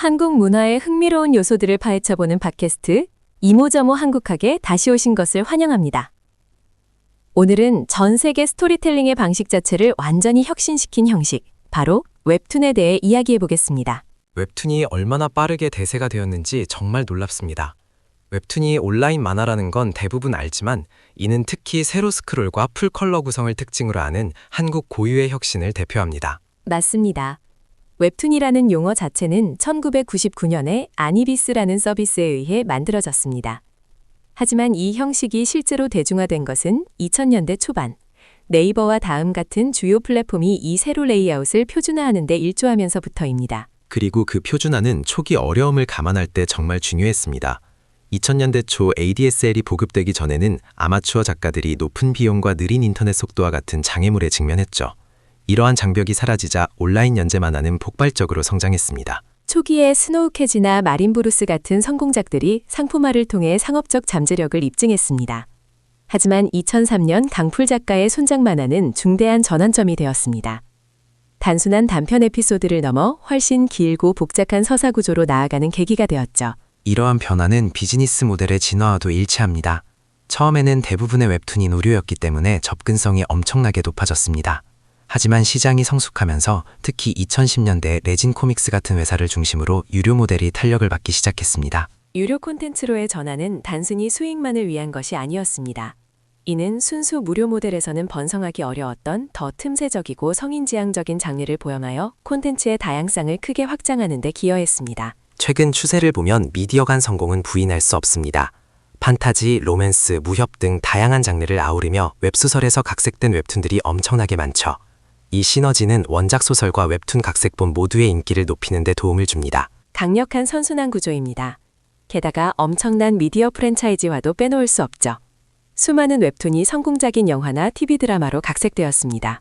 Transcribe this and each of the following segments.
한국 문화의 흥미로운 요소들을 파헤쳐보는 팟캐스트 이모저모 한국학에 다시 오신 것을 환영합니다. 오늘은 전 세계 스토리텔링의 방식 자체를 완전히 혁신시킨 형식, 바로 웹툰에 대해 이야기해 보겠습니다. 웹툰이 얼마나 빠르게 대세가 되었는지 정말 놀랍습니다. 웹툰이 온라인 만화라는 건 대부분 알지만 이는 특히 세로 스크롤과 풀컬러 구성을 특징으로 하는 한국 고유의 혁신을 대표합니다. 맞습니다. 웹툰이라는 용어 자체는 1999년에 아니비스라는 서비스에 의해 만들어졌습니다. 하지만 이 형식이 실제로 대중화된 것은 2000년대 초반, 네이버와 다음 같은 주요 플랫폼이 이 세로 레이아웃을 표준화하는 데 일조하면서부터입니다. 그리고 그 표준화는 초기 어려움을 감안할 때 정말 중요했습니다. 2000년대 초 ADSL이 보급되기 전에는 아마추어 작가들이 높은 비용과 느린 인터넷 속도와 같은 장애물에 직면했죠. 이러한 장벽이 사라지자 온라인 연재 만 화는 폭발적으로 성장했습니다. 초기에 스노우캐지나 마린브루스 같은 성공작들이 상품화를 통해 상업적 잠재력을 입증했습니다. 하지만 2003년 강풀 작가의 손작 만화는 중대한 전환점이 되었습니다. 단순한 단편 에피소드를 넘어 훨씬 길고 복잡한 서사 구조로 나아가는 계기가 되었죠. 이러한 변화는 비즈니스 모델의 진화와도 일치합니다. 처음에는 대부분의 웹툰이 무료였기 때문에 접근성이 엄청나게 높아졌습니다. 하지만 시장이 성숙하면서 특히 2010년대 레진 코믹스 같은 회사를 중심으로 유료 모델이 탄력을 받기 시작했습니다. 유료 콘텐츠로의 전환은 단순히 수익만을 위한 것이 아니었습니다. 이는 순수 무료 모델에서는 번성하기 어려웠던 더 틈새적이고 성인지향적인 장르를 보영하여 콘텐츠의 다양성을 크게 확장하는 데 기여했습니다. 최근 추세를 보면 미디어 간 성공은 부인할 수 없습니다. 판타지, 로맨스, 무협 등 다양한 장르를 아우르며 웹소설에서 각색된 웹툰들이 엄청나게 많죠. 이 시너지는 원작 소설과 웹툰 각색본 모두의 인기를 높이는 데 도움을 줍니다. 강력한 선순환 구조입니다. 게다가 엄청난 미디어 프랜차이즈와도 빼놓을 수 없죠. 수많은 웹툰이 성공적인 영화나 TV 드라마로 각색되었습니다.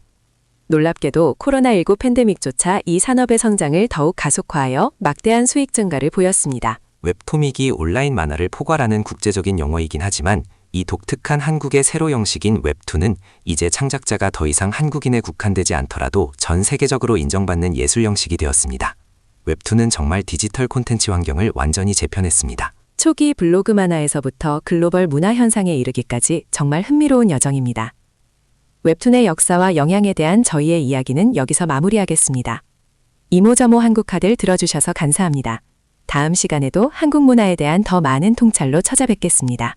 놀랍게도 코로나19 팬데믹조차 이 산업의 성장을 더욱 가속화하여 막대한 수익 증가를 보였습니다. 웹코믹이 온라인 만화를 포괄하는 국제적인 용어이긴 하지만 이 독특한 한국의 새로 형식인 웹툰은 이제 창작자가 더 이상 한국인에 국한되지 않더라도 전 세계적으로 인정받는 예술 형식이 되었습니다. 웹툰은 정말 디지털 콘텐츠 환경을 완전히 재편했습니다. 초기 블로그 만화에서부터 글로벌 문화 현상에 이르기까지 정말 흥미로운 여정입니다. 웹툰의 역사와 영향에 대한 저희의 이야기는 여기서 마무리하겠습니다. 이모저모 한국화들 들어주셔서 감사합니다. 다음 시간에도 한국 문화에 대한 더 많은 통찰로 찾아뵙겠습니다.